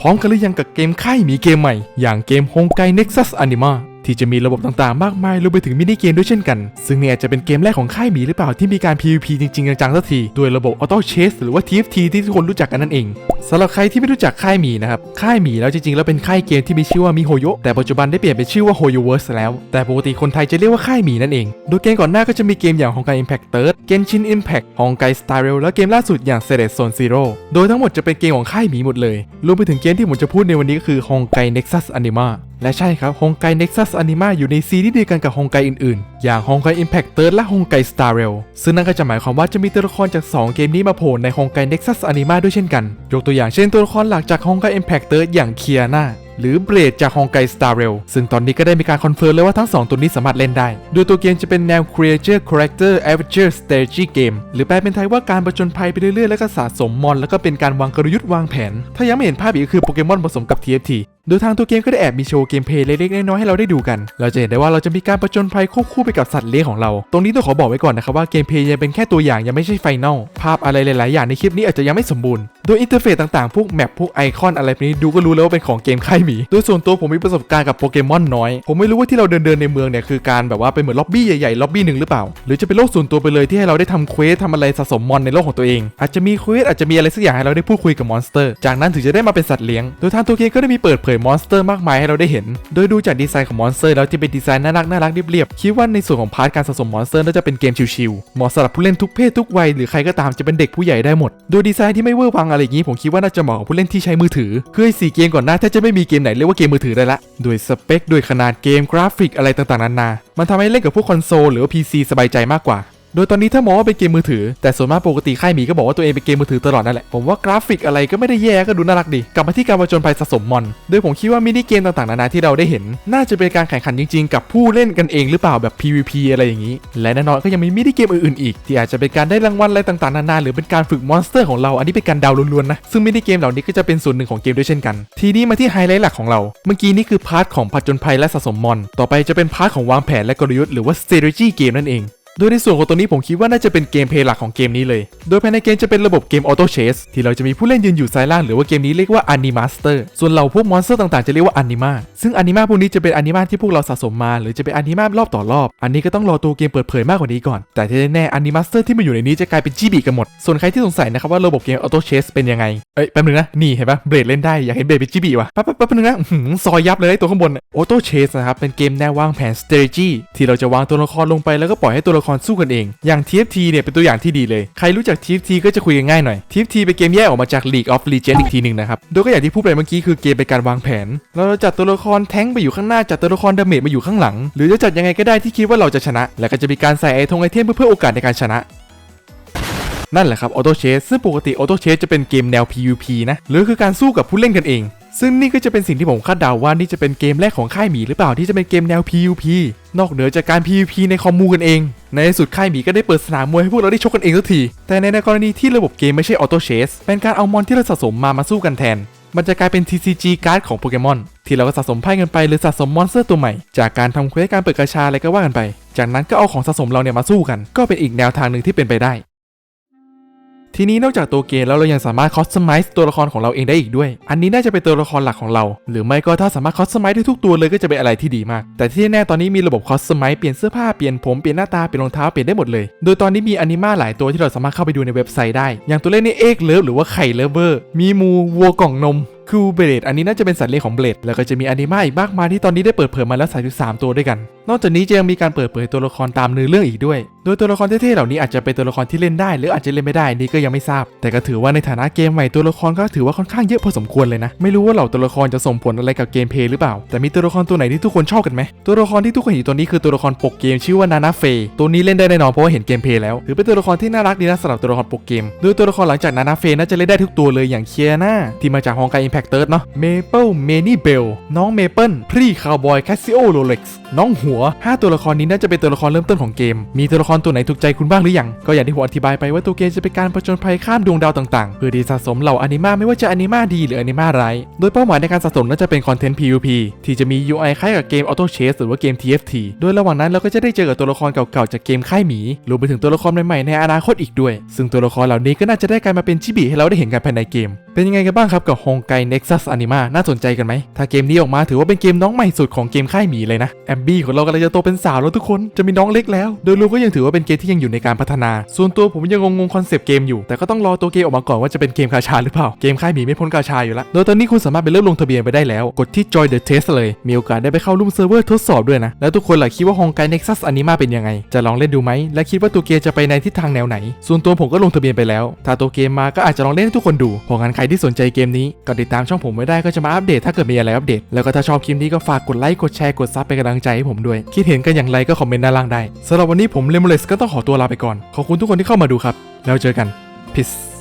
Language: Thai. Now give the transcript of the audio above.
พร้อมกันหรือยังกับเกมค่ายมีเกมใหม่ อย่างเกม Honkai Nexus Anima ที่จะมีระบบต่างๆ มากมายรวมไปถึงมินิเกมด้วยเช่นกัน ซึ่งเนี่ยจะเป็นเกมแรกของค่ายหมีหรือเปล่าที่มีการ PVP จริงๆจังๆสักทีด้วยระบบ Auto Chase หรือว่า TFT ที่ทุกคนรู้จักกันนั่นเองสำหรับใครที่ไม่รู้จักค่ายหมีนะครับ ค่ายหมีแล้วจริงๆ แล้วเป็นค่ายเกมที่มีชื่อว่ามิโฮโยแต่ปัจจุบันได้เปลี่ยนเป็นชื่อว่า HoYoverse แล้ว แต่ปกติคนไทยจะเรียกว่าค่ายหมีนั่นเอง โดยเกมก่อนหน้าก็จะมีเกมอย่าง Honkai Impact Third Genshin Impact Honkai Star Rail และเกมล่าสุดอย่าง Select Zone Zero โดยทั้งหมดจะเป็นเกมของค่ายหมีหมดเลยรวมไปถึงเกมที่ผมจะพูดในวันนี้ก็คือ Honkai Nexus Anima และใช่ครับ Honkai Nexus Anima อยู่ในซีรีส์เดียวกันกับ Honkai อื่นๆ อย่าง Honkai Impact Third และ Honkai Star Rail ซึ่งนั่นก็จะหมายความว่าจะมีตัวละครจาก 2 เกมนี้มาโผล่ใน Honkai Nexus Anima ด้วยเช่นกัน ยกตัวอย่างเช่นตัวละครหลักจาก Honkai Impact Third อย่างเคียนาหรือเบรดจาก Honkai Star Rail ซึ่งตอนนี้ก็ได้มีการคอนเฟิร์มแล้วว่าทั้ง 2 ตัวนี้สามารถเล่นได้ โดยตัวเกมจะเป็นแนว Creature Character Adventure Strategy Game หรือแปลเป็นไทยว่าการประจนภัยไปเรื่อยๆ แล้วก็สะสมมอน แล้วก็เป็นการวางกลยุทธ์วางแผน ถ้ายังไม่เห็นภาพอีกคือโปเกมอนผสมกับ TFT โดยทางตัวเกมก็ได้แอบมีโชว์เกมเพลย์เล็กๆน้อยๆให้เราได้ดูกัน เราจะเห็นได้ว่าเราจะมีการประจนภัยควบคู่ไปกับสัตว์เลี้ยงของเรา ตรงนี้ต้องขอบอกไว้ก่อนนะครับว่าเกมเพลย์ยังเป็นแค่ตัวอย่างยังไม่ใช่ไฟแนล ภาพอะไรหลายๆอย่างในคลิปนี้อาจจะยังไม่สมบูรณ์ โดยอินเทอร์เฟซต่างๆ พวกแมปพวกไอคอนอะไรพวกนี้ดูก็รู้แล้วว่าเป็นของเกมค่ายหมี โดยส่วนตัวผมมีประสบการณ์กับโปเกมอนน้อย ผมไม่รู้ว่าที่เราเดินๆในเมืองเนี่ยคือการแบบว่าเป็นเหมือนล็อบบี้ใหญ่ๆล็อบบี้หนึ่งหรือเปล่า หรือจะเป็นโลกส่วนตัวไปเลยที่ให้เราได้ทำเควสทำอะไรสะสมมอนในโลกของตัวเอง อาจจะมีเควสอาจจะมีอะไรสักอย่างให้เราได้พูดคุยกับมอนสเตอร์ จากนั้นถึงจะได้มาเป็นสัตว์เลี้ยง โดยทางตัวเกมก็ได้มีเปิดเผยมอนสเตอร์มากมายให้เราได้เห็น โดยดูจากดีไซน์ของมอนสเตอร์แล้วที่เป็นดีไซน์น่ารักน่ารักเรียบๆคิดว่าในส่วนของพาร์ทการสะสมมอนสเตอร์น่าจะเป็นเกมชิวๆเหมาะสำหรับผู้เล่นทุกเพศทุกวัยหรือใครก็ตามจะเป็นเด็กผู้ใหญ่ได้หมด โดยดีไซน์ที่ไม่เวอร์วังอะไรอย่างนี้ผมคิดว่าน่าจะเหมาะกับผู้เล่นที่ใช้มือถือคือไอ้สี่เกมก่อนหน้าแทบจะไม่มีเกมไหนเรียกว่าเกมมือถือได้ละโดยสเปคด้วยขนาดเกมกราฟิกอะไรต่างๆนานามันทำให้เล่นกับพวกคอนโซลหรือว่า PC สบายใจมากกว่า โดยตอนนี้ถ้ามองว่าเป็นเกมมือถือ แต่ส่วนมากปกติค่ายหมีก็บอกว่าตัวเองเป็นเกมมือถือตลอดนั่นแหละ ผมว่ากราฟิกอะไรก็ไม่ได้แย่ก็ดูน่ารักดี กลับมาที่การประจนภัยสะสมมอน โดยผมคิดว่ามินิเกมต่างๆนานาที่เราได้เห็น น่าจะเป็นการแข่งขันจริงๆ กับผู้เล่นกันเองหรือเปล่าแบบ PVP อะไรอย่างนี้ และแน่นอนก็ยังมีมินิเกมอื่นๆอีก ที่อาจจะเป็นการได้รางวัลอะไรต่างๆนานาหรือเป็นการฝึกมอนสเตอร์ของเราอันนี้เป็นการเดาล้วนๆนะซึ่งมินิเกมเหล่านี้ก็จะเป็นส่วนหนึ่งของเกมด้วยเช่นกัน ทีนี้มาที่ไฮไลท์หลักของเรา เมื่อกี้นี่คือพาร์ทของผจญภัยและสะสมมอน ต่อไปจะเป็นพาร์ทของวางแผนและกลยุทธ์หรือว่า strategy เกมนั่นเอง โดยในส่วนของตัวนี้ผมคิดว่าน่าจะเป็นเกมเพลย์หลักของเกมนี้เลย โดยภายในเกมจะเป็นระบบเกมออโต้เชสที่เราจะมีผู้เล่นยืนอยู่ซ้ายล่างหรือว่าเกมนี้เรียกว่าอนิมาสเตอร์ส่วนเหล่าพวกมอนสเตอร์ต่างๆจะเรียกว่าอนิมาซึ่งอนิมาพวกนี้จะเป็นอนิมาที่พวกเราสะสมมา หรือจะเป็นอนิมารอบต่อรอบ อันนี้ก็ต้องรอตัวเกมเปิดเผยมากกว่านี้ก่อน แต่ที่แน่ๆอนิมาสเตอร์ที่มาอยู่ในนี้จะกลายเป็นจีบีกันหมด ส่วนใครที่สงสัยนะครับว่าระบบเกมออโต้เชสเป็นยังไงเอ้ยแป๊บนึงนะนี่เห็นปะเบรดเล่นได้อยากเห็นเบรดเป็นจีบีว่ะแป๊บแป๊บแป๊บนึงนะซอยยับเลยตัวข้างบนออโต้เชสนะครับเป็นเกมแนววางแผน strategy ที่เราจะวางตัวละครลงไปแล้วก็ปล่อยให้ตัวละครสู้กันเอง อย่าง TFT เนี่ยเป็นตัวอย่างที่ดีเลย ใครรู้จัก TFT ก็จะคุยกันง่ายหน่อย TFT เป็นเกมแยกออกมาจาก League of Legends อีกทีหนึ่งนะครับ โดยก็อย่างที่พูดไปเมื่อกี้คือเกมเป็นการวางแผน เราจะจัดตัวละครแท้งไปอยู่ข้างหน้า จัดตัวละครดาเมจมาอยู่ข้างหลัง หรือจะจัดยังไงก็ได้ที่คิดว่าเราจะชนะ แล้วก็จะมีการใส่ไอทงไอเทมเพื่อเพิ่มโอกาสในการชนะนั่นแหละครับออโต้เชสซึ่งปกติออโต้เชสจะเป็นเกมแนว PVP นะ หรือคือการสู้กับผู้เล่นกันเอง ซึ่งนี่ก็จะเป็นสิ่งที่ผมคาดเดาว่านี่จะเป็นเกมแรกของค่ายหมีหรือเปล่าที่จะเป็นเกมแนว PVP นอกเหนือจากการ PVP ในคอมมูกันเอง ในที่สุดค่ายหมีก็ได้เปิดสนามมวยให้พวกเราได้ชกกันเองสักที แต่ในกรณีที่ระบบเกมไม่ใช่ออโต้เชสเป็นการเอามอนที่เราสะสมมามาสู้กันแทน มันจะกลายเป็น TCG การ์ดของโปเกมอนที่เราก็สะสมไพ่กันไปหรือสะสมมอนสเตอร์ตัวใหม่ จากการทำเควสการเปิดกระชาอะไรก็ว่ากันไป จากนั้นก็เอาของสะสมเราเนี่ยมาสู้กัน ก็เป็นอีกแนวทางหนึ่งที่เป็นไปได้ ทีนี้นอกจากตัวเกมแล้วเรายังสามารถคอสตอมไมซ์ตัวละครของเราเองได้อีกด้วย อันนี้น่าจะเป็นตัวละครหลักของเรา หรือไม่ก็ถ้าสามารถคอสตอมไมซ์ได้ทุกตัวเลยก็จะเป็นอะไรที่ดีมาก แต่ที่แน่ตอนนี้มีระบบคอสตอมไมซ์เปลี่ยนเสื้อผ้า เปลี่ยนผม เปลี่ยนหน้าตา เปลี่ยนรองเท้า เปลี่ยนได้หมดเลย โดยตอนนี้มีอนิมาหลายตัวที่เราสามารถเข้าไปดูในเว็บไซต์ได้ อย่างตัวเล่นนี่เอกเลิฟหรือว่าไข่เลิฟเวอร์ มีมูวัวกล่องนม คูเบรดอันนี้น่าจะเป็นสัตว์เลี้ยงของเบรดแล้วก็จะมีอนิมาอีกมากมายที่ตอนนี้ได้เปิดเผยมาแล้ว33ตัวด้วยกัน นอกจากนี้จะยังมีการเปิดเผยตัวละครตามเนื้อเรื่องอีกด้วย โดยตัวละครเท่ๆเหล่านี้อาจจะเป็นตัวละครที่เล่นได้ หรืออาจจะเล่นไม่ได้นี่ก็ยังไม่ทราบ แต่ก็ถือว่าในฐานะเกมใหม่ตัวละครก็ถือว่าค่อนข้างเยอะพอสมควรเลยนะ ไม่รู้ว่าเหล่าตัวละครจะส่งผลอะไรกับเกมเพลย์หรือเปล่า แต่มีตัวละครตัวไหนที่ทุกคนชอบกันไหมตัวละครที่ทุกคนเห็นตัวนี้คือตัวละครปกเกมชื่อว่านานาเฟตัวนี้เล่นได้แน่นอนเพราะว่าเห็นเกมเพย์แล้วถือเป็นตัวละครที่น่ารักดีนะสำหรับตัวละครปกเกมโดยตัวละครหลังจากนานาเฟน่าจะเล่นได้ทุกตัวเลยอย่างเคียนาที่มาจากฮองไกอิมแพคเตอร์เนาะเมเปิลเมนี่เบลน้องเมเปิลพรีคาวบอยแคสซิโอโรเล็กซ์น้องหัวห้าตัวละครนี้น่าจะเป็นตัวละครเริ่มต้นของเกม มีตัวละครตัวไหนถูกใจคุณบ้างหรือยัง ก็อย่างที่ผมอธิบายไปว่าตัวเกมจะเป็นการผจญภัยข้ามดวงดาวต่างๆ เพื่อที่สะสมเหล่าอนิมาไม่ว่าจะอนิมาดีหรืออนิมาร้าย โดยเป้าหมายในการสะสมน่าจะเป็นคอนเทนต์ PVP ที่จะมี UI คล้ายกับเกม Auto Chase หรือว่าเกม TFT โดยระหว่างนั้นเราก็จะได้เจอกับตัวละครเก่าๆจากเกมค่ายหมีรวมไปถึงตัวละครใหม่ๆในอนาคตอีกด้วย ซึ่งตัวละครเหล่านี้ก็น่าจะได้กลายมาเป็นชิบิให้เราได้เห็นกันภายในเกม เป็นยังไงกันบ้างครับกับ Honkai Nexus Anima น่าสนใจกันไหม ถ้าเกมนี้ออกมาถือว่าเป็นเกมน้องใหม่สุดของเกมค่ายหมีเลยนะแอมบี้ของเรากำลังจะโตเป็นสาวแล้วทุกคนจะมีน้องเล็กแล้ว โดยรวมก็ยังถือว่าเป็นเกมที่ยังอยู่ในการพัฒนา ส่วนตัวผมยังงงคอนเซปต์เกมอยู่ แต่ก็ต้องรอตัวเกมออกมาก่อนว่าจะเป็นเกมกาชาหรือเปล่า เกมค่ายหมีไม่พ้นกาชาอยู่แล้ว โดยตอนนี้คุณสามารถไปเริ่มลงทะเบียนไปได้แล้ว กดที่ Join the Test เลย มีโอกาสได้ไปเข้าร่วมเซิร์ฟเวอร์ทดสอบด้วยนะ แล้วทุกคนล่ะคิดว่าฮองไก Nexus Anima เป็นยังไง จะลองเล่นดูไหม และคิดว่าตัวเกมจะไปในทิศทางแนวไหน ส่วนตัวผมก็ลงทะเบียนไปแล้ว ถ้าตัวเกมมาก็อาจจะลองเล่นให้ทุกคนดูเพราะงั้นใครที่สนใจเกมนี้ก็ติดตามช่องผมไว้ได้ก็จะมาอัปเดตถ้าเกิดมีอะไรอัปเดต แล้วก็ถ้าชอบคลิปนี้ก็ฝากกดไลค์กดแชร์กดซับเป็นกำลังใจให้ผมด้วย คิดเห็นกันอย่างไรก็คอมเมนต์ด้านล่างได้สำหรับวันนี้ผมเลมเลสก็ต้องขอตัวลาไปก่อนขอบคุณทุกคนที่เข้ามาดูครับ แล้วเจอกัน peace